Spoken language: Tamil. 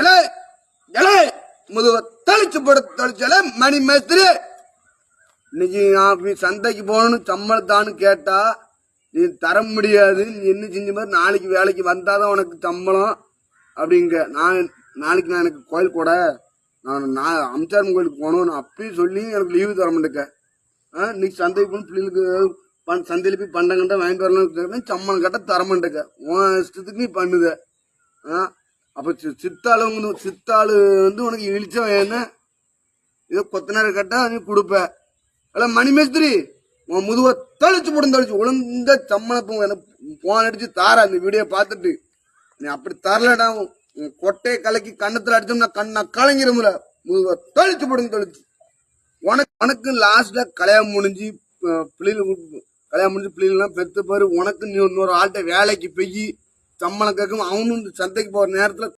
எலே எலே முதுவ தெளிச்சு போட தெளிச்சல மணி மேஸ்திரி. இன்னைக்கு நான் சந்தைக்கு போகணும்னு சம்பளத்தான்னு கேட்டா நீ தர முடியாது நீ என்ன செஞ்ச மாதிரி நாளைக்கு வேலைக்கு வந்தாதான் உனக்கு சம்பளம் அப்படிங்க. நான் நாளைக்கு நான் எனக்கு கோயில் கூட நான் நான் அம்சாரம் கோயிலுக்கு போகணும் நான் சொல்லி எனக்கு லீவு தர மாட்டேக்க ஆ இன்னைக்கு சந்தைக்கு போகணும் பிள்ளைகளுக்கு பண் சந்தையில் போய் பண்டங்கண்டா வாங்கிட்டு வரலாம் சம்பளம் கட்ட தர மாட்டேங்க. உன் இஷ்டத்துக்கு நீ பண்ணுத. ஆ அப்போ சி- சித்தாளுங்க வந்து- சித்தாளு வந்து உனக்கு இழிச்ச வேணும் ஏதோ கொத்தனார் கேட்டால் நீ கொடுப்ப. அல்ல மணிமேஸ்திரி உன் முதுவ தழிச்சு போடும் தழிச்சு உளுந்த சம்மனப்போ எனக்கு போன் அடிச்சு தார இந்த வீடியோ பார்த்துட்டு. நீ அப்படி தரலடா உன் கொட்டையை கலக்கி கண்ணத்துல அடிச்சோம்னா கண்ணா கலங்கிருமுல முதுவ தழிச்சு போடும் தழிச்சு உனக்கு உனக்கு லாஸ்ட்ல கல்யாணம் முடிஞ்சு பிள்ளைகள் கல்யாணம் முடிஞ்சு பிள்ளைகள்லாம் பெத்து பாரு. உனக்கு நீ இன்னொரு ஆள்கிட்ட வேலைக்கு போய் சம்பளம் கேட்கும். அவனும் இந்த சந்தைக்கு போகிற நேரத்தில்